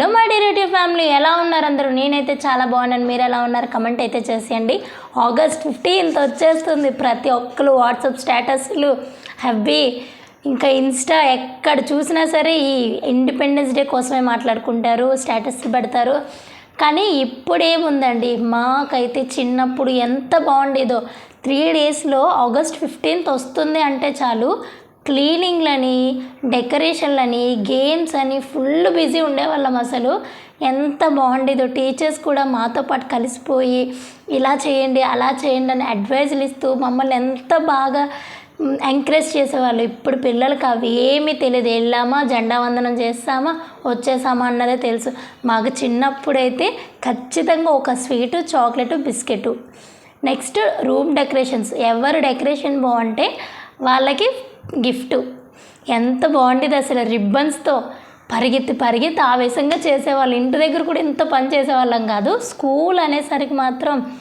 Hello my డిరేటివ్ family ఎలా ఉన్నారు అందరూ? నేనైతే చాలా బాగున్నాను. మీరు ఎలా ఉన్నారు? కమెంట్ అయితే చేసేయండి. ఆగస్ట్ ఫిఫ్టీన్త్ వచ్చేస్తుంది. ప్రతి ఒక్కరు వాట్సాప్ స్టేటస్లు హ్యాపీ ఇంకా ఇన్స్టా ఎక్కడ చూసినా సరే ఈ ఇండిపెండెన్స్ డే కోసమే మాట్లాడుకుంటారు స్టేటస్ పెడతారు. కానీ ఇప్పుడేముందండి? మాకైతే చిన్నప్పుడు ఎంత బాగుండేదో. త్రీ డేస్లో ఆగస్ట్ ఫిఫ్టీన్త్ వస్తుంది అంటే చాలు. క్లీనింగ్లని డెకరేషన్లని గేమ్స్ అని ఫుల్ బిజీ ఉండేవాళ్ళం అసలు. ఎంత బాగుండేదో టీచర్స్ కూడా మాతో పాటు కలిసిపోయి ఇలా చేయండి అలా చేయండి అని అడ్వైజులు ఇస్తూ మమ్మల్ని ఎంత బాగా ఎంకరేజ్ చేసేవాళ్ళు. ఇప్పుడు పిల్లలకి అవి ఏమీ తెలియదు. వెళ్ళామా జెండా వందనం చేస్తామా వచ్చేసామా అన్నదే తెలుసు. మాకు చిన్నప్పుడైతే ఖచ్చితంగా ఒక sweet chocolate biscuit. Next room decorations. ఎవరు డెకరేషన్ బాగుంటే వాళ్ళకి గిఫ్ట్. ఎంత బాగుండేది అసలు రిబ్బన్స్తో. పరిగెత్తి పరిగెత్తి ఆవేశంగా చేసేవాళ్ళు. ఇంటి దగ్గర కూడా ఇంత పని చేసేవాళ్ళం కాదు. స్కూల్ అనేసరికి మాత్రం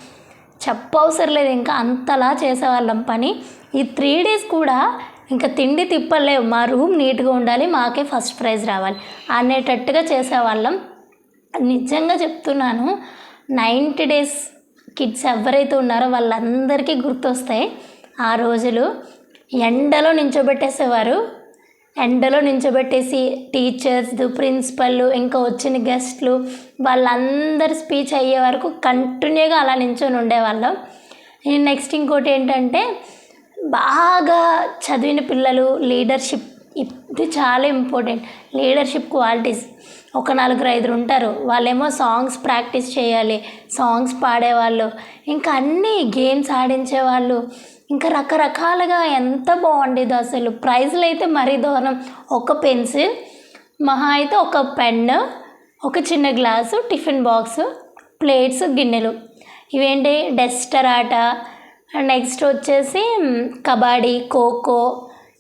చెప్పవసరం లేదు. ఇంకా అంతలా చేసేవాళ్ళం పని. ఈ త్రీ డేస్ కూడా ఇంకా తిండి తిప్పలేవు. మా రూమ్ నీట్గా ఉండాలి. మాకే ఫస్ట్ ప్రైజ్ రావాలి. అనేటట్టుగా చేసేవాళ్ళం. నిజంగా చెప్తున్నాను నైంటీ డేస్ కిడ్స్ ఎవరైతే ఉన్నారో వాళ్ళందరికీ గుర్తొస్తాయి. ఆ రోజులు ఎండలో నించోబెట్టేసేవారు. ఎండలో నించోబెట్టేసి టీచర్స్ ప్రిన్సిపల్ ఇంకా వచ్చిన గెస్ట్లు వాళ్ళందరి స్పీచ్ అయ్యే వరకు కంటిన్యూగా అలా నించొని ఉండేవాళ్ళం. నెక్స్ట్ ఇంకోటి ఏంటంటే బాగా చదివిన పిల్లలు లీడర్షిప్ ఇది చాలా ఇంపార్టెంట్. Leadership qualities. ఒక నలుగురు ఐదురు ఉంటారు. వాళ్ళేమో సాంగ్స్ ప్రాక్టీస్ చేయాలి సాంగ్స్ పాడేవాళ్ళు. ఇంకా అన్నీ గేమ్స్ ఆడించేవాళ్ళు. ఇంకా రకరకాలుగా ఎంత బాగుండేది అసలు. ప్రైజ్లు అయితే మరీ దూరం ఒక పెన్సిల్ మహా అయితే ఒక పెన్ను ఒక చిన్న గ్లాసు టిఫిన్ బాక్స్ ప్లేట్స్ గిన్నెలు. ఇవేంటి? డెస్టర్ ఆట. నెక్స్ట్ వచ్చేసి కబడ్డీ ఖోఖో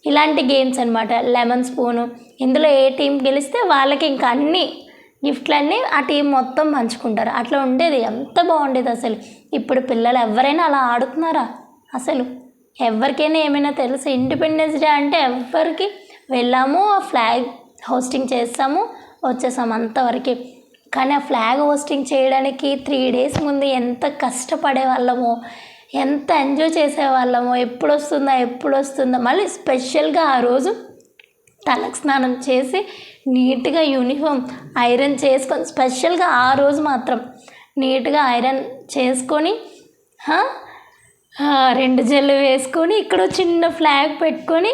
ఇలాంటి గేమ్స్ అనమాట లెమన్ స్పూను. ఇందులో ఏ టీం గెలిస్తే వాళ్ళకి ఇంకా అన్ని గిఫ్ట్లన్నీ ఆ టీం మొత్తం పంచుకుంటారు. అట్లా ఉండేది. ఎంత బాగుండేది అసలు. ఇప్పుడు పిల్లలు ఎవరైనా అలా ఆడుతున్నారా? అసలు ఎవరికైనా ఏమైనా తెలుసు ఇండిపెండెన్స్ డే అంటే ఎవరికి వెళ్ళాము ఆ ఫ్లాగ్ హోస్టింగ్ చేస్తాము వచ్చేసాము అంతవరకు. కానీ ఆ ఫ్లాగ్ హోస్టింగ్ చేయడానికి త్రీ డేస్ ముందు ఎంత కష్టపడే వాళ్ళమో ఎంత ఎంజాయ్ చేసేవాళ్ళమో ఎప్పుడు వస్తుందా ఎప్పుడు వస్తుందా మళ్ళీ స్పెషల్గా ఆ రోజు తలకు స్నానం చేసి నీట్గా యూనిఫామ్ ఐరన్ చేసుకొని స్పెషల్గా ఆ రోజు మాత్రం నీట్గా ఐరన్ చేసుకొని రెండు జల్లు వేసుకొని ఇక్కడ చిన్న ఫ్లాగ్ పెట్టుకొని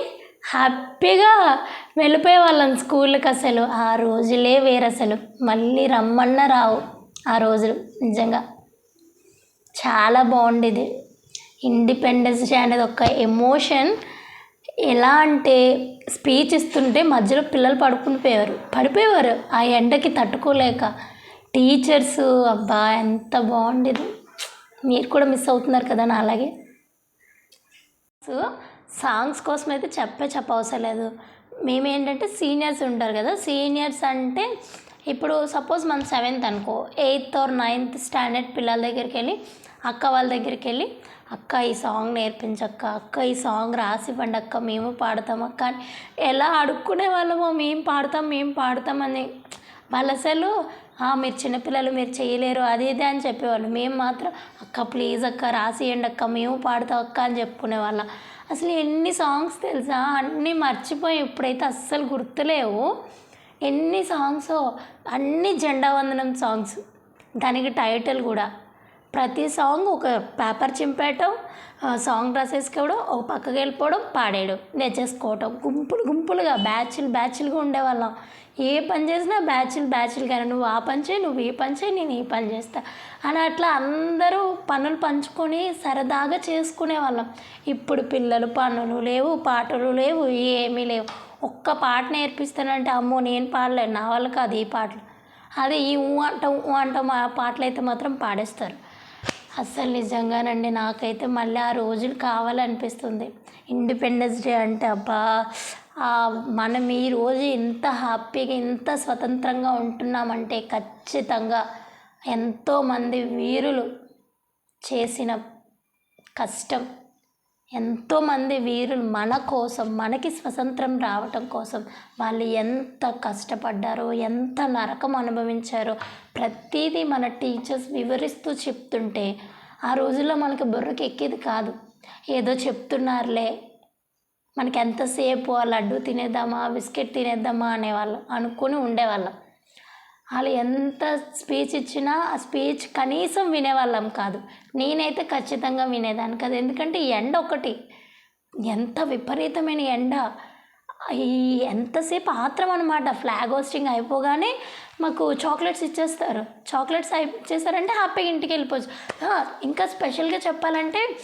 హ్యాపీగా వెళ్ళిపోయే వాళ్ళం స్కూల్కి అసలు. ఆ రోజులే వేరు అసలు మళ్ళీ రమ్మన్నా రావు ఆ రోజులు నిజంగా. చాలా బాగుండేది. ఇండిపెండెన్స్ డే అనేది ఒక ఎమోషన్. ఎలా అంటే స్పీచ్ ఇస్తుంటే మధ్యలో పిల్లలు పడుకుని పోయేవారు పడిపోయేవారు. ఆ ఎండకి తట్టుకోలేక. టీచర్స్ అబ్బా ఎంత బాగుండేది. మీరు కూడా మిస్ అవుతున్నారు కదా నా అలాగే? సో సాంగ్స్ కోసం అయితే చెప్పే చెప్పవసరం లేదు. మేమేంటంటే సీనియర్స్ ఉంటారు కదా సీనియర్స్ అంటే ఇప్పుడు సపోజ్ మన సెవెంత్ అనుకో ఎయిత్ ఆర్ నైన్త్ స్టాండర్డ్ పిల్లల దగ్గరికి వెళ్ళి అక్క వాళ్ళ దగ్గరికి వెళ్ళి అక్క ఈ సాంగ్ నేర్పించక్క అక్క ఈ సాంగ్ రాసివ్వండి అక్క మేము పాడతాం అక్క అని ఎలా అడుక్కునే వాళ్ళమో మేము పాడతాం మేము పాడతామని వాళ్ళు అసలు మీరు చిన్నపిల్లలు మీరు చేయలేరు అది ఇది అని చెప్పేవాళ్ళు. మేము మాత్రం అక్క ప్లీజ్ అక్క రాసియండి అక్క మేము పాడతాం అక్క అని చెప్పుకునే వాళ్ళం. అసలు ఎన్ని సాంగ్స్ తెలుసా? అన్నీ మర్చిపోయి ఇప్పుడైతే అస్సలు గుర్తులేవు. ఎన్ని సాంగ్స్ అన్ని జెండా వందనం సాంగ్స్ దానికి టైటిల్ కూడా. ప్రతి సాంగ్ ఒక పేపర్ చింపేయటం సాంగ్ రాసేసుకోవడం ఒక పక్కకి వెళ్ళిపోవడం పాడేయడం. నేర్చేసుకోవటం గుంపులు గుంపులుగా బ్యాచ్లు బ్యాచ్లుగా ఉండేవాళ్ళం. ఏ పని చేసినా బ్యాచ్లు బ్యాచ్లు కానీ నువ్వు ఆ పని చేయి నువ్వు ఈ పని చేయి నేను ఈ పని చేస్తా. అని అట్లా అందరూ పనులు పంచుకొని సరదాగా చేసుకునే వాళ్ళం ఇప్పుడు పిల్లలు పనులు లేవు పాటలు లేవు ఏమీ లేవు. ఒక్క పాట నేర్పిస్తానంటే అమ్మో నేను పాడలేను నా వల్ల కాదు ఈ పాటలు. అదే ఈ ఊ అంటాం ఊ అంటాం ఆ పాటలు అయితే మాత్రం పాడేస్తారు. అస్సలు నిజంగానండి. నాకైతే మళ్ళీ ఆ రోజులు కావాలనిపిస్తుంది. ఇండిపెండెన్స్ డే అంటే అబ్బా మనం ఈ రోజు ఇంత హ్యాపీగా ఇంత స్వతంత్రంగా ఉంటున్నామంటే ఖచ్చితంగా ఎంతోమంది వీరులు చేసిన కష్టం. ఎంతోమంది వీరులు మన కోసం మనకి స్వతంత్రం రావటం కోసం వాళ్ళు ఎంత కష్టపడ్డారో ఎంత నరకం అనుభవించారో ప్రతిదీ మన టీచర్స్ వివరిస్తూ చెప్తుంటే ఆ రోజుల్లో మనకి బుర్రకి ఎక్కేది కాదు. ఏదో చెప్తున్నారులే మనకి ఎంతసేపు ఆ లడ్డు తినేద్దామా బిస్కెట్ తినేద్దామా అనేవాళ్ళం అనుకుని ఉండేవాళ్ళం. వాళ్ళు ఎంత స్పీచ్ ఇచ్చినా ఆ స్పీచ్ కనీసం వినేవాళ్ళం కాదు. నేనైతే ఖచ్చితంగా వినేదాన్ని కాదు. ఎందుకంటే ఈ ఎండ ఒకటి. ఎంత విపరీతమైన ఎండ. ఈ ఎంతసేపు ఆత్రం అనమాట ఫ్లాగ్ హోస్టింగ్ అయిపోగానే మాకు చాక్లెట్స్ ఇచ్చేస్తారు. చాక్లెట్స్ అయి ఇచ్చేస్తారంటే హ్యాపీగా ఇంటికి వెళ్ళిపోవచ్చు. ఇంకా స్పెషల్గా చెప్పాలంటే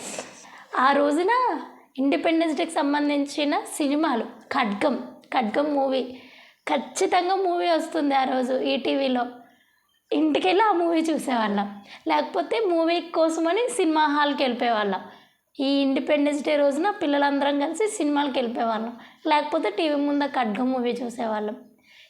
ఆ రోజున ఇండిపెండెన్స్ డేకి సంబంధించిన సినిమాలు. ఖడ్గం. ఖడ్గం మూవీ. ఖచ్చితంగా మూవీ వస్తుంది ఆ రోజు ఈటీవీలో ఇంటికి వెళ్ళి ఆ మూవీ చూసేవాళ్ళం. లేకపోతే మూవీ కోసమని సినిమా హాల్కి వెళ్ళిపోయేవాళ్ళం. ఈ ఇండిపెండెన్స్ డే రోజున పిల్లలందరం కలిసి సినిమాలకు వెళ్ళిపోయేవాళ్ళం. లేకపోతే టీవీ ముందు ఖడ్గ మూవీ చూసేవాళ్ళం.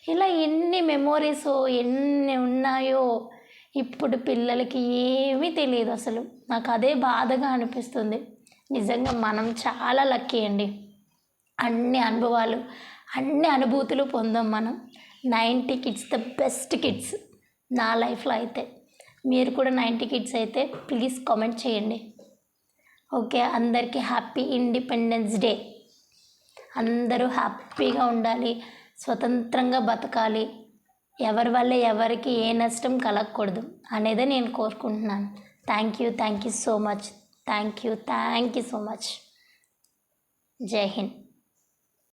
ఇలా ఎన్ని మెమోరీస్ ఎన్ని ఉన్నాయో ఇప్పుడు పిల్లలకి ఏమీ తెలియదు అసలు. నాకు అదే బాధగా అనిపిస్తుంది. నిజంగా మనం చాలా లక్కీ అండి. అన్ని అనుభవాలు అన్ని అనుభూతులు పొందాం మనం. Ninety kids the best kids నా లైఫ్లో అయితే. మీరు కూడా నైంటీ కిడ్స్ అయితే ప్లీజ్ కామెంట్ చేయండి. ఓకే అందరికీ హ్యాపీ ఇండిపెండెన్స్ డే. అందరూ హ్యాపీగా ఉండాలి స్వతంత్రంగా బతకాలి. ఎవరి వల్ల ఎవరికి ఏ నష్టం కలగకూడదు అనేదే నేను కోరుకుంటున్నాను. Thank you thank you so much thank you thank you so much జై హింద్.